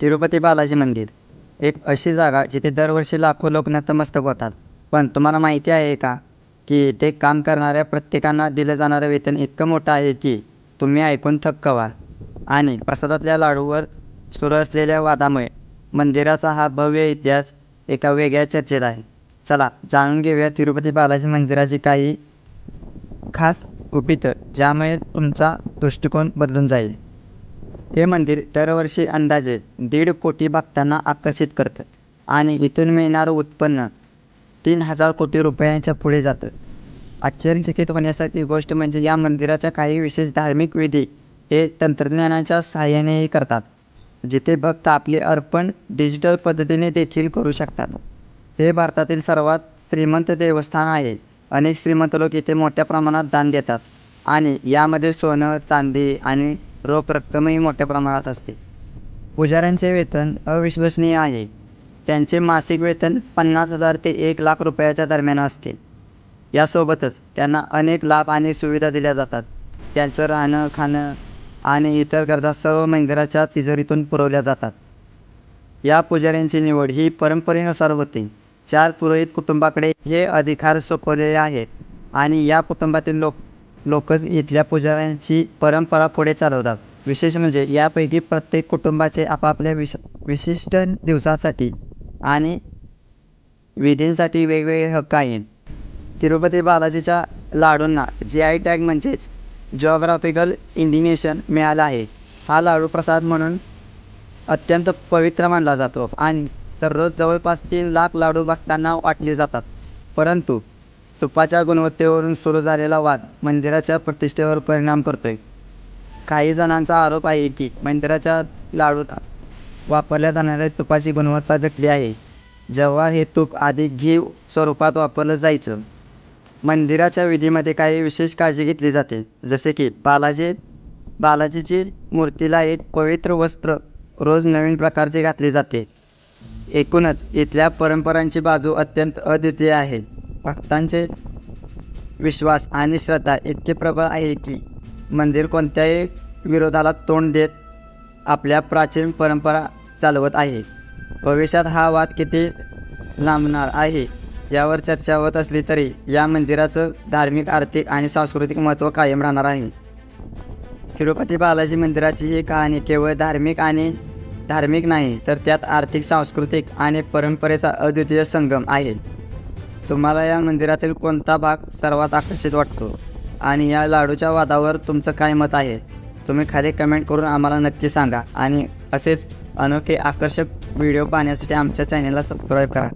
तिरुपती बालाजी मंदिर. एक अशी जागा जिथे दरवर्षी लाखो लोक नतमस्तक होतात. पण तुम्हाला माहिती आहे का? की इथे काम करणाऱ्या प्रत्येकांना दिलं जाणारं वेतन इतकं मोठं आहे की तुम्ही ऐकून थक्क व्हाल. आणि प्रसादातल्या लाडूवर सुरू असलेल्या वादामुळे मंदिराचा हा भव्य इतिहास एका वेगळ्या चर्चेत आहे. चला जाणून घेऊया तिरुपती बालाजी मंदिराची काही खास गुपितं ज्यामुळे तुमचा दृष्टिकोन बदलून जाईल. हे मंदिर दरवर्षी अंदाजे दीड कोटी भक्तांना आकर्षित करतं आणि इथून मिळणारं उत्पन्न तीन हजार कोटी रुपयांच्या पुढे जातं. आश्चर्यचकित होण्यासाठी गोष्ट म्हणजे या मंदिराच्या काही विशेष धार्मिक विधी हे तंत्रज्ञानाच्या सहाय्यानेही करतात जिथे भक्त आपले अर्पण डिजिटल पद्धतीने देखील करू शकतात. हे भारतातील सर्वात श्रीमंत देवस्थान आहे. अनेक श्रीमंत लोक इथे मोठ्या प्रमाणात दान देतात आणि यामध्ये सोनं चांदी आणि रोख रक्कमही मोठ्या प्रमाणात असते. पुजाऱ्यांचे वेतन अविश्वसनीय आहे. त्यांचे मासिक वेतन पन्नास हजार ते एक लाख रुपयाच्या दरम्यान असते. यासोबतच त्यांना अनेक लाभ आणि सुविधा दिल्या जातात. त्यांचं राहणं खाणं आणि इतर गरजा सर्व मंदिराच्या तिजोरीतून पुरवल्या जातात. या पुजाऱ्यांची निवड ही परंपरेनुसार होते. चार पुरोहित कुटुंबाकडे हे अधिकार सोपवलेले आहेत आणि या कुटुंबातील लोक लोकच इथल्या पुजाऱ्यांची परंपरा पुढे चालवतात. विशेष म्हणजे यापैकी प्रत्येक कुटुंबाचे आपापल्या विश विशिष्ट दिवसासाठी आणि विधींसाठी वेगवेगळे हक्क आहेत. तिरुपती बालाजीच्या लाडूंना जी आय टॅग म्हणजेच जॉग्राफिकल इंडिनेशन मिळालं आहे. हा लाडू प्रसाद म्हणून अत्यंत पवित्र मानला जातो आणि दररोज जवळपास तीन लाख लाडू भक्तांना वाटले जातात. परंतु तुपाच्या गुणवत्तेवरून सुरू झालेला वाद मंदिराच्या प्रतिष्ठेवर परिणाम करतोय. काही जणांचा आरोप आहे की मंदिराच्या लाडूत वापरल्या जाणाऱ्या तुपाची गुणवत्ता घटली आहे. जेव्हा हे तूप आधी घी स्वरूपात वापरलं जायचं मंदिराच्या विधीमध्ये काही विशेष काळजी घेतली जाते. जसे की बालाजी बालाजीची मूर्तीला एक पवित्र वस्त्र रोज नवीन प्रकारचे घातले जाते. एकूणच इथल्या परंपरांची बाजू अत्यंत अद्वितीय आहे. भक्तांचे विश्वास आणि श्रद्धा इतके प्रबळ आहे की मंदिर कोणत्याही विरोधाला तोंड देत आपल्या प्राचीन परंपरा चालवत आहे. भविष्यात हा वाद किती लांबणार आहे यावर चर्चा होत असली तरी या मंदिराचं धार्मिक आर्थिक आणि सांस्कृतिक महत्त्व कायम राहणार आहे. तिरुपती बालाजी मंदिराची ही कहाणी केवळ धार्मिक आणि धार्मिक नाही तर त्यात आर्थिक सांस्कृतिक आणि परंपरेचा अद्वितीय संगम आहे. तुम्हाला या मंदिरातील कोणता भाग सर्वात आकर्षित वाटतो? आणि या लाडूच्या वादावर तुमचं काय मत आहे? तुम्ही खाली कमेंट करून आम्हाला नक्की सांगा. आणि असेच अनोखे आकर्षक व्हिडिओ पाहण्यासाठी आमच्या चॅनलला सबस्क्राईब करा.